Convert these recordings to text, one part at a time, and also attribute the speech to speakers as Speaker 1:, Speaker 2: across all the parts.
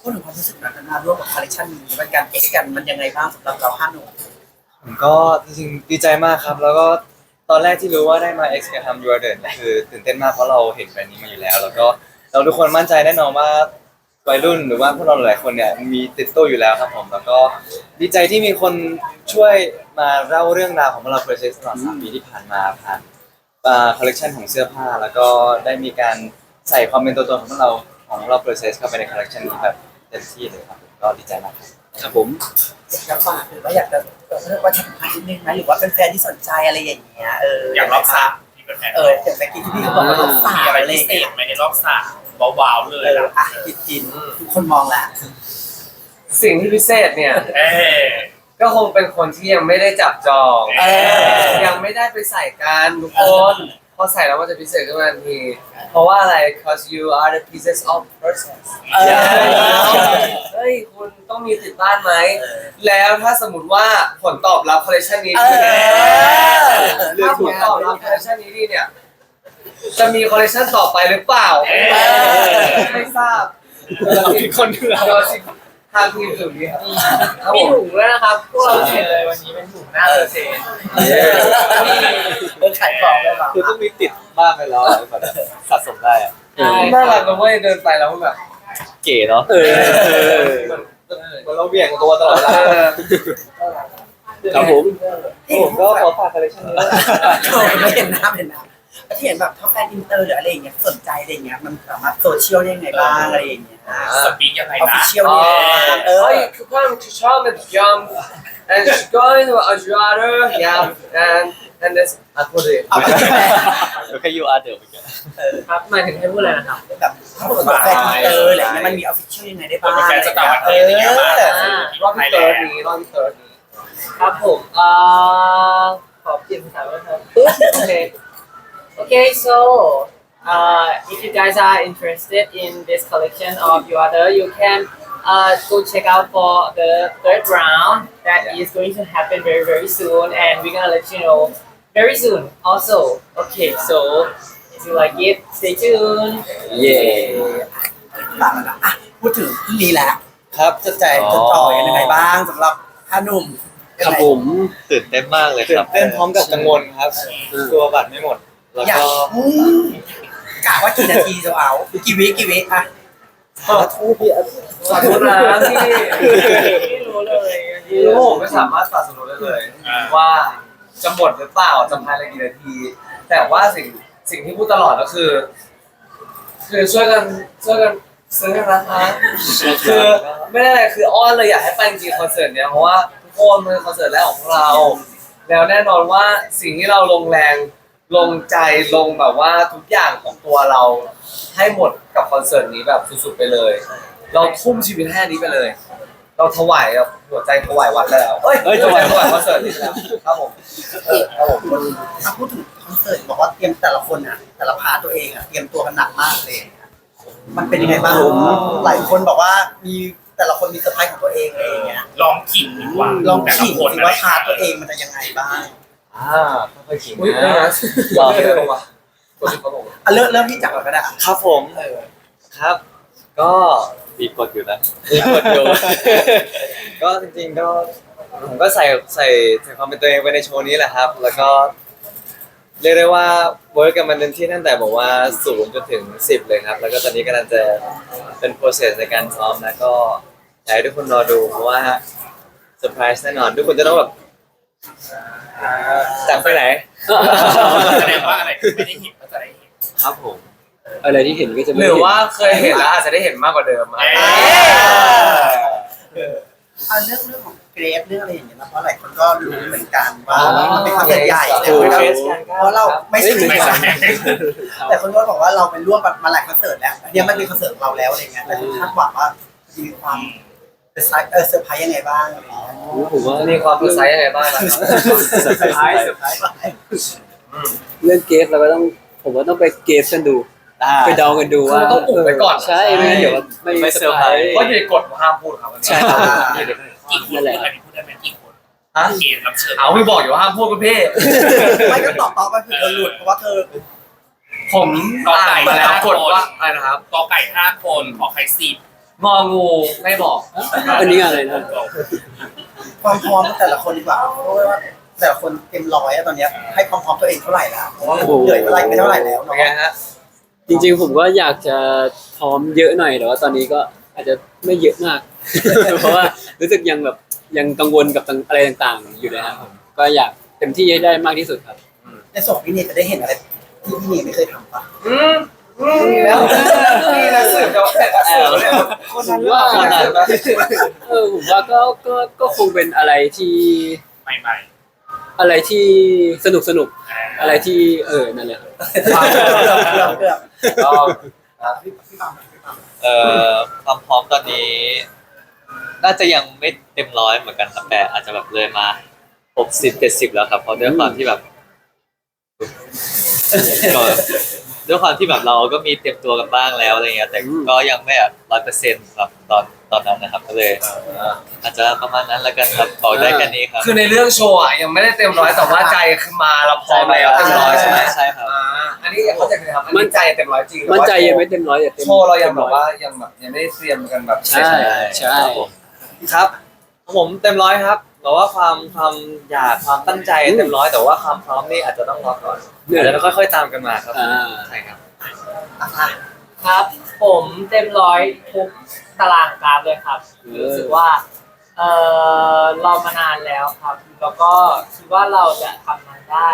Speaker 1: พูดถึงความรู้สึกนั้นมาร่วมกับคอลเลคชันนี้มันการเอ็กกันมันยังไงบ้างสำหรับเราห้าหนุ่ม
Speaker 2: ผมก็จริงๆดีใจมากครับ แล้วก็ตอนแรกที่รู้ว่าได้มา X กับทำยูเดิร์นคือตื่นเต้นมากเพราะเราเห็นแบรนด์นี้มาอยู่แล้ว แล้วก็เราทุกคนมั่นใจแน่นอนว่าวัยรุ่นหรือว่าพวกเราหลายคนเนี่ยมีติดตัวอยู่แล้วครับผม แล้วก็ดีใจที่มีคนช่วยมาเล่าเรื่องราวของเราเพรสเซสตลอดสามปีที่ผ่านมาผ่านคอลเลกชันของเสื้อผ้า แล้วก็ได้มีการใส่ความเป็นตัวตนของเราของเราเพรสเซสเข้าไปในคอลเลกชันนี้แบบ เต็มที่เลยครับก็ดีใจมากครับ
Speaker 3: ครับผม
Speaker 1: อยากฝากหรือว่าอยากจะเรียกว่าชักพานิดนึงไหมหรือว่าเป็นแฟนที่สนใจอะไรอย่างเงี้ยเออ
Speaker 4: อย่างรอบสามที่เป็นแฟน
Speaker 1: เอออย่างเมื่อกี้ที่พี่เขาบอกว่ารอบสาม
Speaker 4: มีอะไร
Speaker 1: อะไร
Speaker 4: พิ
Speaker 1: อย่าง
Speaker 4: เศ
Speaker 1: เงี้
Speaker 4: ษ
Speaker 1: ย
Speaker 4: ไหมในรอบสามว้าวๆเล
Speaker 1: เอยอ
Speaker 4: ล่ะ
Speaker 1: อะกินกินทุกคนมองแหละ
Speaker 5: สิ่งที่พิเศษเนี่ย
Speaker 4: เอ๊ะ
Speaker 5: ก็คงเป็นคนที่ยังไม่ได้จับจอง
Speaker 1: เออ
Speaker 5: ยังไม่ได้ไปใส่กันทุกคนพ อใส่แล้วมันจะพิเศษขึ้นมาทันทีเพราะว่าอะไร cause you are the pieces of process
Speaker 1: เออ
Speaker 5: เฮ้ยคุณต้องมีติดบ้านไหม แล้วถ้าสมมติว่าผลตอบรับคอลเลคชันนี้
Speaker 1: เอ
Speaker 5: ดี
Speaker 1: อ
Speaker 5: ถ้าผลตอบรับคอลเลคชันนี้ดีเนี่ย จะมีคอลเลคชันต่อไปหรือเปล่า ไม่ทราบ
Speaker 2: ผิดคนเถื่อน
Speaker 5: รอสิ ทางทีมอื่นดีครับครับ
Speaker 6: มี
Speaker 5: ผม
Speaker 6: ถุงด้วยนะครับ พวกเราเห็นเลยวันนี้เป็นถุงหน้าเออเซน
Speaker 1: เออขายของเลยเหรอ
Speaker 2: คือต้องมีติดบ้านไปแล้วก่อนสะสมได้อะ
Speaker 5: น่ารักนะเว้ยเดินไปแล้วมันแบบ
Speaker 2: เก๋เนาะเออมันเราเบี่ยงตัวตลอดเวลา
Speaker 3: ครับผม
Speaker 2: ผมก็ขอฝากคอลเลคชันนี้ด้วย
Speaker 1: โอ้ยไม่เห็นหน้าเห็นหน้า ที่เห็นแบบถ้าแฟนอินเตอร์หรืออะไรอย่างเงี้ยสนใจอะไรอย่างเงี้ยมันสามารถโซเชียลได้ยังไงบ้างอะไรอย่างเงี้ย
Speaker 4: สปีกยังไง
Speaker 1: ออฟ
Speaker 4: นะ
Speaker 1: ฟิเชียลเนี่ยเออ
Speaker 5: Hey, come to Charm and jump and go into a Ajuada, yeah, and and this I put it.
Speaker 1: เอาไปแปล
Speaker 2: เดี๋ยวแค่ยูอาร์เดี๋ยวไปกัน
Speaker 6: ครับหมายถึงให้พูดอะไรนะครับ
Speaker 1: แบบถ้าเกิดว่าแฟนอินเตอร์อะไรอย่างเงี้ยมันมีออฟฟิเชียลยังไงได้บ้าง
Speaker 4: เป็นแฟนสตาร์บัค
Speaker 1: เอ
Speaker 4: เอย่างเงี้ยมา
Speaker 1: อ
Speaker 5: รอบที่เติร์ดนี้รอบที่เติร์ดนี้
Speaker 6: ครับผมเอ่อขอเปลี่ยนภาษาบ้างครับโอเค Okay, so uh, if you guys are interested in this collection of your other, you can uh, go check out for the third round that is going to happen very very soon, and we're gonna let you know very soon. Also, okay, so if you like it, stay tuned.
Speaker 2: เย่
Speaker 1: ต่างกันนะอ่ะพูดถึงพรุ่งนี้แหละ
Speaker 2: ครับ
Speaker 1: จะใจจะต่อยังไงบ้างสำหรับห้าหนุ่ม
Speaker 3: ครับผมตื่นเต้นมากเลยค
Speaker 2: ตื่
Speaker 3: รั
Speaker 2: น
Speaker 3: บ
Speaker 2: เต้นพร้อมกับกังวลครับ ตัวบัตรไม่หมด แล้ว
Speaker 1: อยาก
Speaker 2: ก็
Speaker 1: อืมกะว่ากี่นาทีจะเอากี่วิกี่วิอะ
Speaker 5: สาธุนะที่
Speaker 6: ไม่รู้เลย
Speaker 5: ที่รู้ผมไม่สามารถตัดสรุปได้เลย ว่าจะหมดหรือเปล่าจะภายในกี่นาที แต่ว่าสิ่งสิ่งที่พูดตลอดก็คือ คือช่วยกันช่วยกันซื้อนะคะคือไม่ได้อะไรคืออ้อนเลยอยากให้ไปจริงๆคอนเสิร์ตเนี้ยเพราะว่าทุกคนมันเป็นคอนเสิร์ตแรกของพวกเรา แล้วแน่นอนว่าสิ่งที่เราลงแรง ลงใจลงแบบว่าทุกอย่างของตัวเราให้หมดกับคอนเสิร์ตนี้แบบสุดๆไปเลย เราทุ่มชีวิตให้อันนี้ไปเลย เราถวายแบบหัวใจถวายวัดแล้วเอ้ย
Speaker 2: เอ้ย
Speaker 5: หัวใจถ
Speaker 2: ถวาย
Speaker 5: วายคอนเสิร์ตนี้แล้วครับผมครับผม
Speaker 1: ถ้าพูดถึงคอนเสิร์ตบอกว่าเตรียมแต่ละคนอะ แต่ละพาร์ทตัวเองอะเตรียมตัวกันหนักมากเลย มันเป็นยังไงบ้างหลายคนบอกว่ามีแต่ละคนมีเซอร์ไพรส์ของตัวเองอะไรอย่างเงี้ย
Speaker 4: ลองขิงดีกว่า
Speaker 1: ลอง
Speaker 4: แต่ละ
Speaker 1: ขิง
Speaker 4: คน
Speaker 1: สิ
Speaker 4: อะไร
Speaker 1: ว่าพาร์ทตัวเองมันจะยังไงบ้าง
Speaker 2: อ่าค่อยๆขิง
Speaker 5: อุ้ย
Speaker 2: นะ
Speaker 5: นะรอเดี๋ยวลงมาตัวสิบครับผม
Speaker 1: อะเริ่มเริ่มที่จักรก่อนก็ได้อะ
Speaker 2: ครับผม
Speaker 1: เออ
Speaker 2: ครับ ก็มีกดอยู่นะมีกดอยู่ ก็จริงๆก็ผมก็ใส่ใส่ใส่ความเป็นตัวเองไปในโชว์นี้แหละครับ แล้วก็ เรียกได้ว่าเวิร์กกันมันเต็มที่ตั้งแต่บอกว่าศูนย์จนถึงสิบเลยครับ แล้วก็ตอนนี้กำลังจะเป็น process ในการซ้อมนะก็อยากให้ทุกคนรอดูเพราะว่าเซอร์ไพรส์แน่นอน ทุกคนจะต้องแบบ จากไปไหน
Speaker 4: แสดงว่าอะไรที่ไม่ได้เห็นก็จะได้เห็น
Speaker 2: ครับผม
Speaker 3: อะไรที่เห็นก็จะ
Speaker 5: ห
Speaker 3: ไม่
Speaker 5: รือ
Speaker 3: เห็น
Speaker 5: ว่าเคยเห็นแล้วอาจจะได้เห็นมากกว่าเดิมอะ
Speaker 1: เอาเรื่องเรื่องของเกรฟเรื่องอะไรอย่างเงี้ยนะเพราะหลายคนก็รู้เหมือนกันว่ามันเป็นคอนเสิร์ตใหญ่
Speaker 5: โอ้
Speaker 1: เลย
Speaker 5: โห
Speaker 1: เพราะเราไม่ใช่
Speaker 4: ไม่ใช่
Speaker 1: แต่คนก็บอกว่าเราเป็นร่วมมาหลายคอนเสิร์ตแล้วอันเนี้ยมันเป็นคอนเสิร์ตของเราแล้วอะไรเงี้ยแต่คุณคาดหวังว่าจะมีความ เซอร์ไพรส์เออเซอร์ไพรส์ยังไงบ้างอะไรเงี้ย
Speaker 3: ผมว่า
Speaker 5: มีความรู้สึกยังไงบ้างล่ะครับ
Speaker 3: เซอร์ไพรส์
Speaker 1: เซอร์ไพรส์อะไร
Speaker 3: เรื่องเกสเราก็ต้องผมว่าต้องไปเกสกันดูไปเดากันดูว่า
Speaker 5: คือต้องอุบไว้ก่อน
Speaker 3: ใช่ไม่งั้นเดี๋ยวไม่
Speaker 2: ไม่เซอร์ไพรส์
Speaker 5: เพราะอยู่ในกฎห้ามพูดครับอันนี้
Speaker 3: ใช่ครับ
Speaker 4: กี่คนอันนี้พูดได้ไหมกี่คน
Speaker 5: ฮะ
Speaker 4: เกณฑ์รับเชิญ
Speaker 5: เอาไม่บอกอยู่ว่าห้ามพูดคุณพี่
Speaker 1: ไม่ก็ตอบตอบไปเผื่อเธอหลุดเพราะว่าเธอ
Speaker 5: ผมอ่านมาแล้วกฎว่าอะไรนะครับ
Speaker 4: กอไก่ห้าคนขอไข่สิบ
Speaker 5: งองูไม่บอก
Speaker 3: อันนี้อะไรนะ
Speaker 1: ความพร้อมของแต่ละคนดีกว่าเพราะว่าแต่ละคนเต็มร้อยอะตอนเนี้ยให้ความพร้อมตัวเองเท่าไหร่แล้วเพราะว่าเหนื่อยเท่าไหร่ไม่เท่าไหร่แล้ว
Speaker 5: เป็น
Speaker 1: เนาะ
Speaker 5: ไงฮะ
Speaker 3: จริงๆผมก็อยากจะพร้อมเยอะหน่อยแต่ว่าตอนนี้ก็อาจจะไม่เยอะมาก เพราะว่ารู้สึกยังแบบยังกังวลกับอะไรต่างๆ อยู่เลยครับผมก็อยากเต็มที่ให้ได้มากที่สุดครับ
Speaker 1: ในส่วนของพี่เนยจะได้เห็นอะไรที่พี่เนยไม่เคยทำปะ
Speaker 5: อืมอื มแล้วนี่นะสื่อจะแต่ก็สื่อเนี่ย
Speaker 3: ผมว่าเออผมว่าก็ก็ก็คงเป็นอะไรที่
Speaker 4: ใหม่
Speaker 3: อะไรที่สนุกสนุกอะไรที่เออนั่นแหละครับ
Speaker 1: เกือบเกือบเกือบ
Speaker 5: ก็
Speaker 1: พี่พี่ปั๊มพี่ปั๊ม
Speaker 7: เอ่อความพร้อมตอนนี้ น่าจะยังไม่เต็มร้อยเหมือนกันครับแต่อาจจะแบบเลยมาหกสิบเจ็ดสิบแล้วครับเพราะด้วยความที่แบบก็ ด้วยความที่แบบเราก็มีเตรียมตัวกันบ้างแล้วอะไรเงี้ยแต่ก็ยังไม่แบบร้อยเปอร์เซ็นต์แบบตอนตอนนั้นนะครับก็เลยอาจจะประมาณนั้นแล้วกันครับบอกได้แค่นี้ครับ
Speaker 5: คือในเรื่องโชว์อะยังไม่ได้เต็มร้อยแต่ว่าใจคือมาเราพร้อมแล้วเต็มร้อยใช่ไหม
Speaker 7: ใช่ครับ
Speaker 5: อ่าอันนี้เข้าใจไหมครับอันนี้ใจเต็มร้อยจริง
Speaker 3: มั่นใจยังไม่เต็มร้อยแต่เต็ม
Speaker 5: โชว์เรายังแบบว่ายังแบบยังไม่ได้เตรียมกันแบบ
Speaker 3: ใช่ใช่
Speaker 7: ครับผม
Speaker 2: ครับผมเต็มร้อยครับ แต่ว่าความความอยากความตั้งใจเต็มร้อยแต่ว่าความพร้อมนี่อาจจะต้องรอก่อน
Speaker 3: เนี่ย
Speaker 2: อาจจะค่อยๆตามกันมาครับ
Speaker 3: อ่า
Speaker 2: ใช่ครับ
Speaker 1: อะค่ะ
Speaker 6: ครับ ผมเต็มร้อยทุกตารางกราฟเลยครับรู้สึกว่าเออรอมานานแล้วครับ แล้วก็คิดว่าเราจะทำมันได้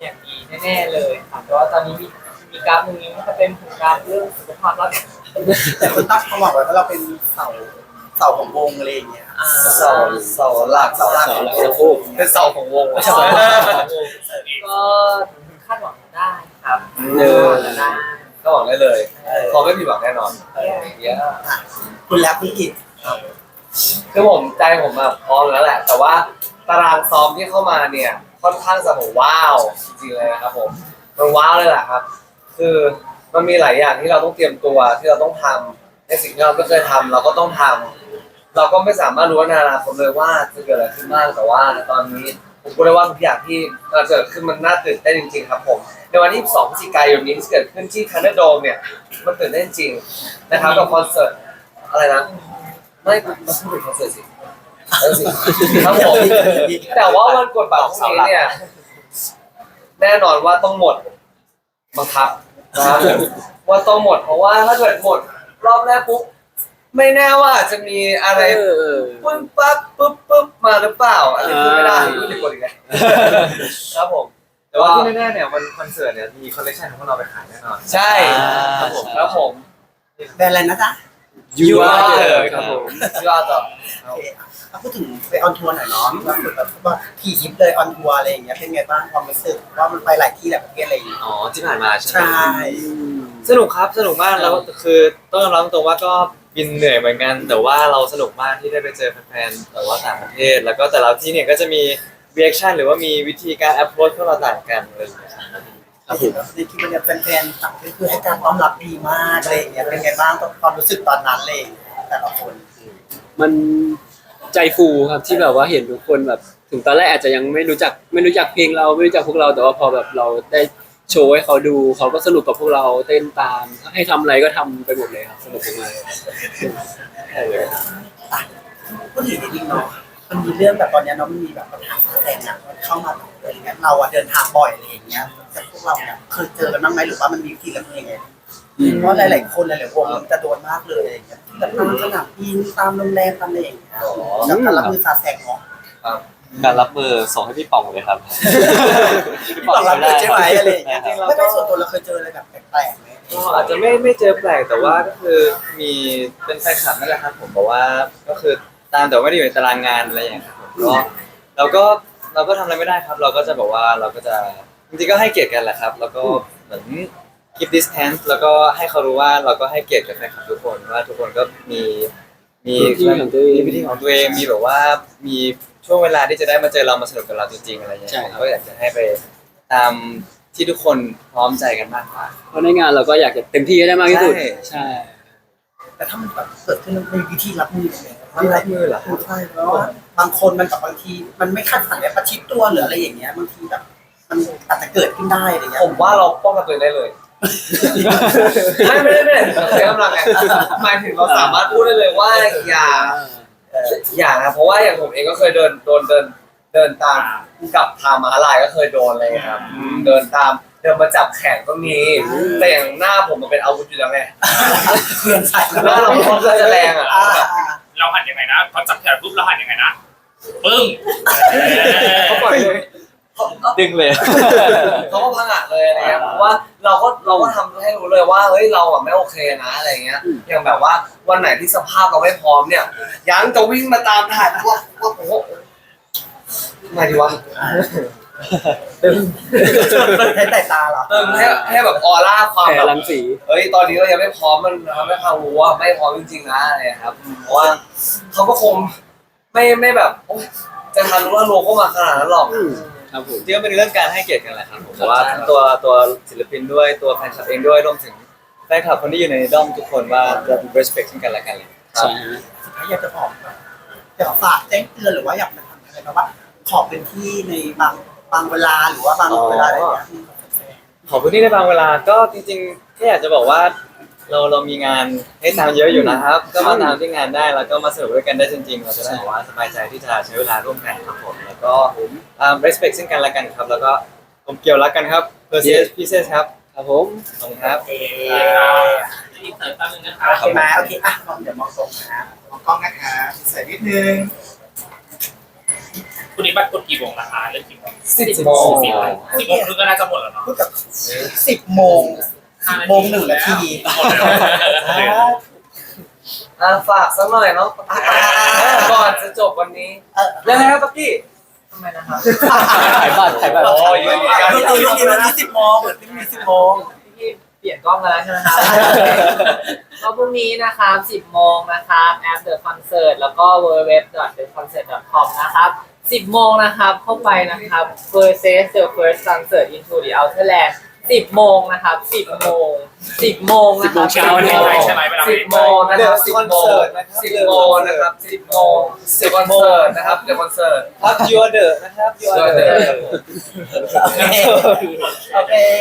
Speaker 6: อย่างดีแน่ๆเลยครับแต่ว่าตอนนี้มีมีกราฟหนึ่งนี้มันจะเป็นกราฟเรื่องสุขภาพร่างกาย
Speaker 1: แต่คนตั้งความหวังไว้ว่าเราเป็นเสา เสาของวงอะไรอย่างเงี้ย
Speaker 6: อ่า
Speaker 5: เสาเสาหลัก
Speaker 1: เสาหลัก
Speaker 3: เสา
Speaker 1: ของ
Speaker 3: หลัก
Speaker 1: วง
Speaker 3: สะโพก
Speaker 5: เป็นเสาของวง
Speaker 6: ก็คาดหวังได้ครับ
Speaker 5: เออ
Speaker 6: คาดหวังได้
Speaker 5: ก็บอกได้เลยเขาไม่ผิดหวังแน่นอนอย่างเงี้ย
Speaker 1: คุณแล้วคุณกิจ
Speaker 5: คือผมใจผมอะพร้อมแล้วแหละ แต่ว่าตารางซ้อมที่เข้ามาเนี่ย ค่อนข้างจะผมว้าวจริงๆเลยนะครับผมมันว้าวเลยแหละครับ คือมันมีหลายอย่างที่เราต้องเตรียมตัวที่เราต้องทำในสิ่งที่เราไม่เคยทำเราก็ต้องทำ เราก็ไม่สามารถรู้ในอนาคตเลยว่าจะเกิดอะไรขึ้นบ้างแต่ว่าตอนนี้ผมพูดได้ว่าทุกอย่างที่เราเกิดขึ้นมันน่าตื่นเต้นจริงๆครับผมในวันที่2พฤศจิกายนนี้ที่เกิดขึ้นที่คันเดโดมเนี่ยมันตื่นเต้นจริงนะครับกับคอนเสิร์ตอะไรนะไม่มาพูดถึงคอนเสิร์ตสิเออสิครับผมแต่ว่าวันกดบัตรพรุ่งนี้เนี่ยแน่นอนว่าต้องหมดบังคับนะว่าต้องหมดเพราะว่าถ้าเกิดหมดรอบแรกปุ๊บ ไม่แน่ว่าอาจจะมีอะไร
Speaker 3: เออเออ
Speaker 5: ปึ้งปั๊บปุ๊บปุ๊บมาหรือเปล่าอันนี้พูดไม่ได้พูดถึงคนอีกแล้วครับผม
Speaker 2: แต่ว่าที่แน่ๆเนี่ยวันคอนเสิร์ตเนี่ยมีคอลเลคชันของพวกเราไปขายแน่นอน
Speaker 5: ใช่
Speaker 7: ครับผม
Speaker 5: ครับผม
Speaker 1: แบรนด์อะไรนะจ๊ะ
Speaker 3: You
Speaker 5: are
Speaker 3: are
Speaker 5: the
Speaker 3: the
Speaker 5: ครับผมยอดต่อ
Speaker 1: โอเคอะพูดถึงไปออนทัวร์หน่อยเนาะล่าสุดแบบว่าขี่ยิปเลยออนทัวร์อะไรอย่างเงี้ยเป็นไงบ้างความรู้สึกว่ามันไปหลายที่หลายประเทศอะไรอย่างเงี้ย
Speaker 2: อ๋อที่ผ่านมาใช่ไหม
Speaker 1: ใช่
Speaker 2: สนุกครับสนุกมากแล้วคือต้องยอมรับตรงว่าก็ บินเหนื่อยเหมือนกัน แต่ว่าเราสนุกมากที่ได้ไปเจอแฟนๆแต่ว่าต่างประเทศ แล้วก็แต่ละที่เนี่ยก็จะมี reaction หรือว่ามีวิธีการ approach พวกเราต่างกันอะไรอย่างเลยครับ
Speaker 1: เห็นว่าในคลิปมันเนี่ยแฟนๆต่างประเทศคือให้การต้อนรับดีมากอะไรอย่างเงี้ยเป็นไงบ้างความรู้สึกตอนนั้นเลยแต่ละคน
Speaker 3: มันใจฟูครับที่แบบว่าเห็นทุกคนแบบถึงตอนแรกอาจจะยังไม่รู้จักไม่รู้จักเพลงเราไม่รู้จักพวกเราแต่ว่าพอแบบเราได้ โชว์ให้เขาดูเขาก็สนุกกับพวกเราเต้นตาม ให้ทำอะไรก็ทำไปหมดเลยครับสนุกมาก
Speaker 1: พูดถึงนิดนึงเนาะมันมีเรื่องแบบตอนเนี้ยเนาะมันมีแบบปัญหาแรงอะมันเข้ามาแบบอะไรเงี้ยเราอะเดินทางบ่อยอะไรอย่างเงี้ยแต่พวกเราเนี่ยเคยเจอกันบ้างไหมหรือว่ามันมีวิธีรับมือยังไงเพราะหลายๆคนหลายๆวงมันจะโดนมากเลยอะไรอย่างเงี้ยแบบตามสนามบินตามโรงแรมตามอะไรอย่างเงี้ยจากการรับมือซาแซงเนาะ
Speaker 7: การรับมือส่งให้พี่ป๋องเลยครับ
Speaker 1: พี่บอกรับมือใช่ไหมอะไรอย่างเงี้ย
Speaker 2: จริงๆเรา
Speaker 1: ไม่
Speaker 2: ก็
Speaker 1: ไม่ส่วนตัวเราเคยเจออะไรแบบแปลกๆไหม
Speaker 2: ก็อาจจะไม่ไม่เจอแปลกแต่ว่าก็คือมีเป็นแฟนคลับนั่นแหละครับผมบอกว่าก็คือตามแต่ว่าไม่ได้อยู่ในตารางงานอะไรอย่างเงี้ยครับผมก็เราก็เราก็ทำอะไรไม่ได้ครับ เราก็จะบอกว่าเราก็จะจริงๆก็ให้เกียรติกันแหละครับ แล้วก็เหมือน keep distance แล้วก็ให้เขารู้ว่าเราก็ให้เกียรติกับแฟนคลับทุกคนว่าทุกคนก็มีมี
Speaker 3: มีวิธีของตัวเอง
Speaker 2: มีวิธีของตัวเองมีแบบว่ามี ช่วงเวลาที่จะได้มาเจอเรามาสนุกกับเราจริงๆอะไรอย่างเงี้ย
Speaker 3: ใช่ครับ
Speaker 2: ก็อยากจะให้ไปตามที่ทุกคนพร้อมใจกันมากกว่า
Speaker 3: เพราะในงานเราก็อยากจะเต็มที่ให้ได้มากที่สุด
Speaker 2: ใช่
Speaker 3: ใช่
Speaker 1: แต่ถ้ามันแบบเกิดขึ้นมันมีวิธีรับมือยังไง
Speaker 2: วิธีรับมือเหรอ
Speaker 1: ใช่เพราะว่าบางคนมันกับบางทีมันไม่คาดฝันแบบประชิดตัวหรืออะไรอย่างเงี้ยบางทีแบบมันอาจจะเกิดขึ้นได้อะไรเงี้ย
Speaker 5: ผมว่าเราป้องกันตัวเองได้เลย ไม่ไม่ได้ไม่ได้เราใช้กำลังไงหมายถึงเราสามารถพูดได้เลยว่าอย่า อย่านะเพราะว่าอย่างผมเองก็เคยเดินโดนเดินเดินตามกับทางมหาลายก็เคยโดนอะไรอย่างเงี้ยครับอืมเดินตามเดินมาจับแขนก็มีแต่อย่างหน้าผมมันเป็นอาวุธอยู่แล้วไง
Speaker 1: เพื่อนใส่
Speaker 5: หน้าเราค่อนข้างจะแรงอะ
Speaker 1: อ่า
Speaker 4: เราหันยังไงนะเขาจับแขนปุ๊บเราหันยังไงนะปึ้ง
Speaker 3: เขาปล่อยเลย
Speaker 2: ดึงเลย
Speaker 5: เขาก็พังอะเลยอะไรเงี้ยเพราะว่าเราก็เราก็ทำให้รู้เลยว่าเฮ้ยเราอะไม่โอเคนะอะไรเงี้ยอย่างแบบว่าวันไหนที่สภาพเราไม่พร้อมเนี่ยยังจะวิ่งมาตามถ่ายว่าว่าโอ้โหทำไงดีวะ
Speaker 1: ใช้แต่ตาเหรอ
Speaker 5: เติมให้ให้แบบออร่าความ
Speaker 3: แผล
Speaker 5: แบบ
Speaker 3: รังสี
Speaker 5: เฮ้ยตอนนี้เรายังไม่พร้อมมันทำให้เขารู้ว่าไม่พร้อมจริงๆนะอะไรครับเพราะว่าเขาก็คงไม่ไม่แบบโอ๊ยจะทันรู้ว่าโลเข้ามาขนาดนั้นหรอก
Speaker 3: ครับผม
Speaker 2: จริงๆก็เป็นเรื่องการให้เกียรติกันแหละครับผมเพราะว่าทั้งตัวตัวศิลปินด้วยตัวแฟนคลับเองด้วยรวมถึงแฟนคลับคนที่อยู่ในด้อมทุกคนว่าเรา respect ซึ่งกันและกันเลย
Speaker 3: ใช่ฮะ
Speaker 1: สุดท้ายอยากจะบอกอยากฝากแจ้งเตือนหรือว่าอยากมาทำอะไรแบบว่า ขอเป็นที่ในบางบางเวลาหรือว่าบางเวลาอะไรอย่างเงี้ย
Speaker 2: ขอบคุณที่ในบางเวลาก็จริงๆแค่อยากจะบอกว่า เราเรามีงานให้ตามเยอะอยู่นะครับ ก็มาตามที่งานได้แล้วก็มาสนุกด้วยกันได้จริงๆ เราจะได้แบบว่าสบายใจที่จะใช้เวลาร่วมกันครับผมแล้วก็อ่า respect ซึ่งกันและกันครับ แล้วก็ผมเกี่ยวรักกันครับ p e r s e s pieces ครับ
Speaker 3: ครับผม
Speaker 2: ขอบคุณครับ
Speaker 1: โอเค
Speaker 4: อีกเติมแป๊บนึงนะครับ
Speaker 1: โอเคไหมโอเคอะมองเดี๋ยวมองตรงนะมองกล้องนะคะใส่นิดนึง
Speaker 4: คุณนี้บัตรกดกี่โมงนะคะเริ่มกี่โมง
Speaker 5: สิบโมง
Speaker 4: สิบโมงสิบโมงครึ่งก็น่าจะหมดแล้วเนาะ
Speaker 1: พูดกับสิบโมง สิบโมงหนึ่งนาที
Speaker 4: หมดแล้ว
Speaker 5: อะฝากสักหน่อยเนาะก่อนจะจบวันนี้
Speaker 1: เออ
Speaker 5: ยังไงครับปักกี้
Speaker 6: ทำไมนะครับ
Speaker 3: ขายบัตรขายบัตร
Speaker 5: โอ้ย
Speaker 1: ไม่มีการตื่นตื่นวันนี้สิบโมงเหมือนที่มีสิบโมง
Speaker 6: พี่เปลี่ยนกล้องกันแล้วใช่ไหมครับก็พรุ่งนี้นะครับ 10 โมงนะครับแอป The Concert แล้วก็ www.theconcert.com นะครับ 10 โมงนะครับเข้าไปนะครับ Versus the first concert into the outer land 10โมงนะครับ10โมง10โมงนะครับ
Speaker 3: 10โมงเช้าเนี่ย
Speaker 4: ใช่ไหมเวลา
Speaker 5: สิบโมงนะครับสิบโมงสิบโมงนะครับสิบโมงสิบคอนเสิร์ตนะครับเดี๋ยวคอนเสิร์ต
Speaker 2: ครับ you are the นะครับ you are the
Speaker 1: โอเคโอเค